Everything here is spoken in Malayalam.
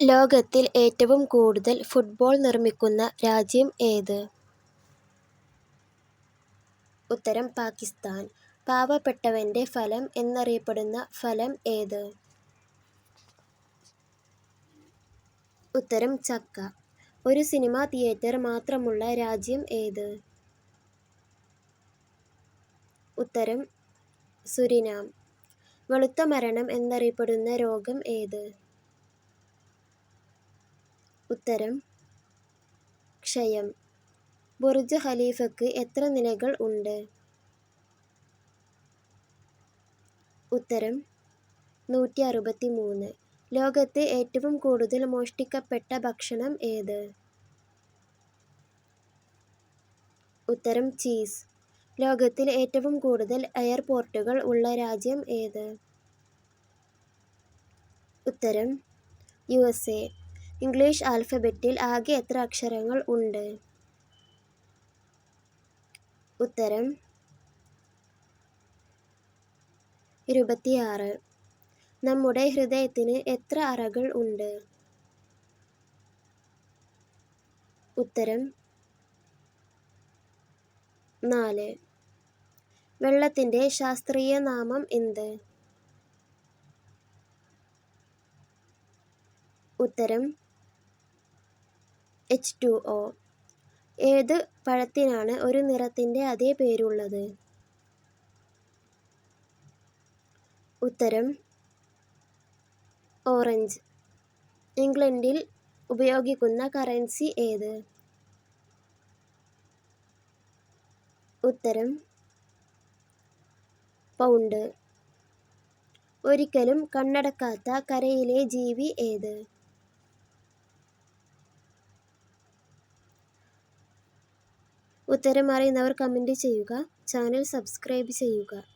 ലോകത്തിൽ ഏറ്റവും കൂടുതൽ ഫുട്ബോൾ നിർമ്മിക്കുന്ന രാജ്യം ഏത്? ഉത്തരം പാകിസ്ഥാൻ പാവപ്പെട്ടവന്റെ ഫലം എന്നറിയപ്പെടുന്ന ഫലം ഏത്? ഉത്തരം ചക്ക. ഒരു സിനിമാ തിയേറ്റർ മാത്രമുള്ള രാജ്യം ഏത്? ഉത്തരം സുരിനാം. വെളുത്ത മരണം എന്നറിയപ്പെടുന്ന രോഗം ഏത്? ഉത്തരം ക്ഷയം. ബുർജ് ഖലീഫയ്ക്ക് എത്ര നിലകൾ ഉണ്ട്? ഉത്തരം നൂറ്റി അറുപത്തി മൂന്ന് ലോകത്ത് ഏറ്റവും കൂടുതൽ മോഷ്ടിക്കപ്പെട്ട ഭക്ഷണം ഏത്? ഉത്തരം ചീസ്. ലോകത്തിൽ ഏറ്റവും കൂടുതൽ എയർപോർട്ടുകൾ ഉള്ള രാജ്യം ഏത്? ഉത്തരം യുഎസ്എ. ഇംഗ്ലീഷ് ആൽഫബറ്റിൽ ആകെ എത്ര അക്ഷരങ്ങൾ ഉണ്ട്? ഉത്തരം ഇരുപത്തിയാറ്. നമ്മുടെ ഹൃദയത്തിന് എത്ര അറകൾ ഉണ്ട്? ഉത്തരം നാല്. വെള്ളത്തിന്റെ ശാസ്ത്രീയ നാമം എന്ത്? ഉത്തരം എച്ച്ടുഒ. ഏത് പഴത്തിനാണ് ഒരു നിറത്തിന്റെ അതേ പേരുള്ളത്? ഉത്തരം ഓറഞ്ച്. ഇംഗ്ലണ്ടിൽ ഉപയോഗിക്കുന്ന കറൻസി ഏത്? ഉത്തരം പൗണ്ട്. ഒരിക്കലും കണ്ണടക്കാത്ത കരയിലെ ജീവി ഏത്? ഉത്തരം അറിയുന്നവർ കമന്റ് ചെയ്യുക. ചാനൽ സബ്സ്ക്രൈബ് ചെയ്യുക.